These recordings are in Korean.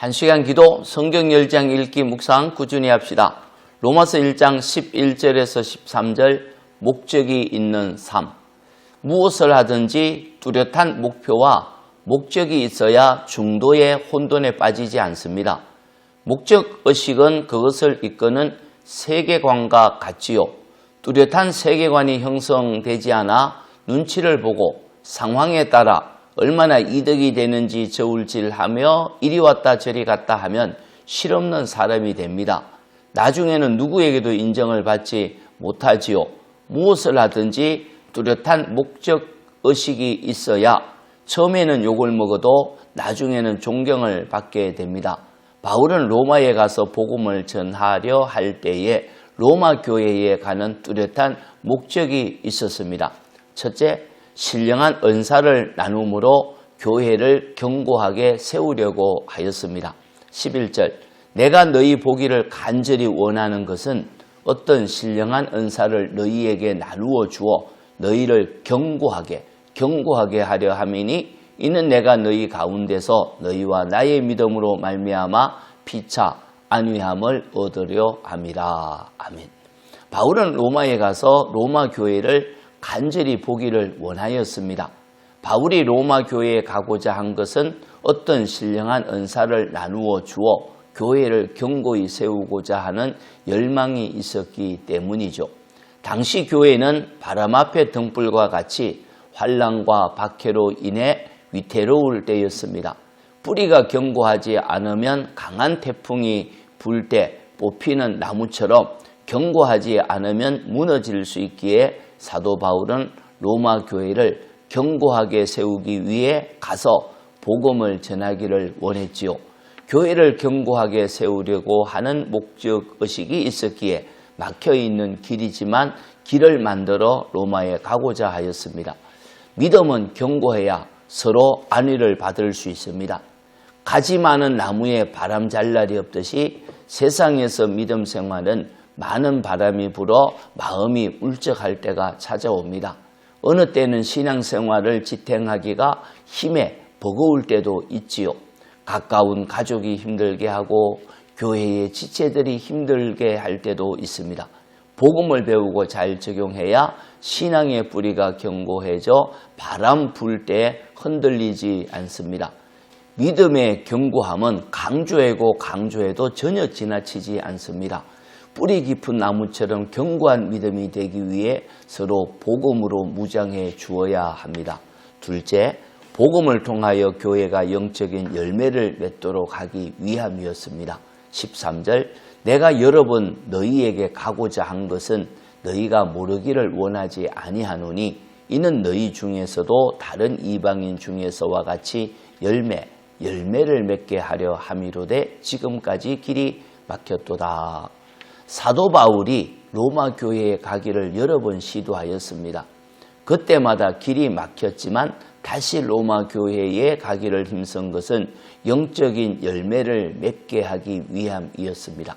한 시간 기도 성경 열장 읽기 묵상 꾸준히 합시다. 로마서 1장 11절에서 13절 목적이 있는 삶. 무엇을 하든지 뚜렷한 목표와 목적이 있어야 중도의 혼돈에 빠지지 않습니다. 목적 의식은 그것을 이끄는 세계관과 같지요. 뚜렷한 세계관이 형성되지 않아 눈치를 보고 상황에 따라 얼마나 이득이 되는지 저울질하며 이리 왔다 저리 갔다 하면 실없는 사람이 됩니다. 나중에는 누구에게도 인정을 받지 못하지요. 무엇을 하든지 뚜렷한 목적 의식이 있어야 처음에는 욕을 먹어도 나중에는 존경을 받게 됩니다. 바울은 로마에 가서 복음을 전하려 할 때에 로마 교회에 가는 뚜렷한 목적이 있었습니다. 첫째, 신령한 은사를 나눔으로 교회를 견고하게 세우려고 하였습니다. 11절 내가 너희 보기를 간절히 원하는 것은 어떤 신령한 은사를 너희에게 나누어 주어 너희를 견고하게 견고하게 하려 함이니 이는 내가 너희 가운데서 너희와 나의 믿음으로 말미암아 피차 안위함을 얻으려 함이라. 아멘. 바울은 로마에 가서 로마 교회를 간절히 보기를 원하였습니다. 바울이 로마 교회에 가고자 한 것은 어떤 신령한 은사를 나누어 주어 교회를 견고히 세우고자 하는 열망이 있었기 때문이죠. 당시 교회는 바람 앞에 등불과 같이 환란과 박해로 인해 위태로울 때였습니다. 뿌리가 견고하지 않으면 강한 태풍이 불 때 뽑히는 나무처럼 견고하지 않으면 무너질 수 있기에 사도 바울은 로마 교회를 견고하게 세우기 위해 가서 복음을 전하기를 원했지요. 교회를 견고하게 세우려고 하는 목적 의식이 있었기에 막혀 있는 길이지만 길을 만들어 로마에 가고자 하였습니다. 믿음은 견고해야 서로 안위를 받을 수 있습니다. 가지 많은 나무에 바람 잘 날이 없듯이 세상에서 믿음 생활은 많은 바람이 불어 마음이 울적할 때가 찾아옵니다. 어느 때는 신앙생활을 지탱하기가 힘에 버거울 때도 있지요. 가까운 가족이 힘들게 하고 교회의 지체들이 힘들게 할 때도 있습니다. 복음을 배우고 잘 적용해야 신앙의 뿌리가 견고해져 바람 불 때 흔들리지 않습니다. 믿음의 견고함은 강조하고 강조해도 전혀 지나치지 않습니다. 뿌리 깊은 나무처럼 견고한 믿음이 되기 위해 서로 복음으로 무장해 주어야 합니다. 둘째, 복음을 통하여 교회가 영적인 열매를 맺도록 하기 위함이었습니다. 13절 내가 여러 번 너희에게 가고자 한 것은 너희가 모르기를 원하지 아니하노니 이는 너희 중에서도 다른 이방인 중에서와 같이 열매 열매를 맺게 하려 함이로되 지금까지 길이 막혔도다. 사도 바울이 로마 교회에 가기를 여러 번 시도하였습니다. 그때마다 길이 막혔지만 다시 로마 교회에 가기를 힘쓴 것은 영적인 열매를 맺게 하기 위함이었습니다.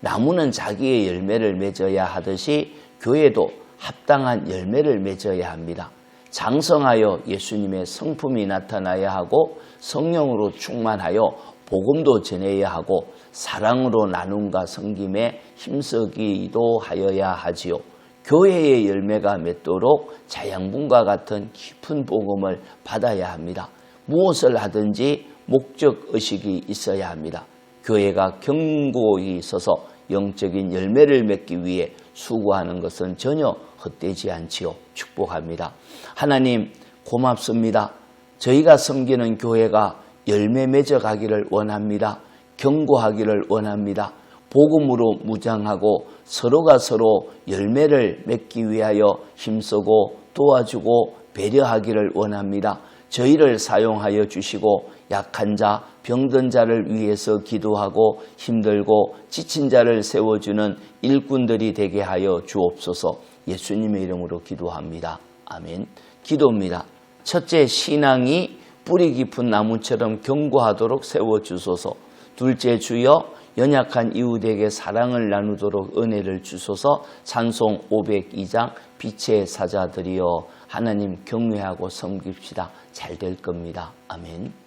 나무는 자기의 열매를 맺어야 하듯이 교회도 합당한 열매를 맺어야 합니다. 장성하여 예수님의 성품이 나타나야 하고 성령으로 충만하여 복음도 전해야 하고 사랑으로 나눔과 섬김에 힘쓰기도 하여야 하지요. 교회의 열매가 맺도록 자양분과 같은 깊은 복음을 받아야 합니다. 무엇을 하든지 목적 의식이 있어야 합니다. 교회가 견고히 서서 영적인 열매를 맺기 위해 수고하는 것은 전혀 헛되지 않지요. 축복합니다. 하나님 고맙습니다. 저희가 섬기는 교회가 열매 맺어 가기를 원합니다. 견고하기를 원합니다. 복음으로 무장하고 서로가 서로 열매를 맺기 위하여 힘쓰고 도와주고 배려하기를 원합니다. 저희를 사용하여 주시고 약한 자, 병든 자를 위해서 기도하고 힘들고 지친 자를 세워주는 일꾼들이 되게 하여 주옵소서 예수님의 이름으로 기도합니다. 아멘. 기도입니다. 첫째, 신앙이 뿌리 깊은 나무처럼 견고하도록 세워주소서. 둘째, 주여 연약한 이웃에게 사랑을 나누도록 은혜를 주소서 찬송 502장 빛의 사자들이여 하나님 경외하고 섬깁시다. 잘 될 겁니다. 아멘.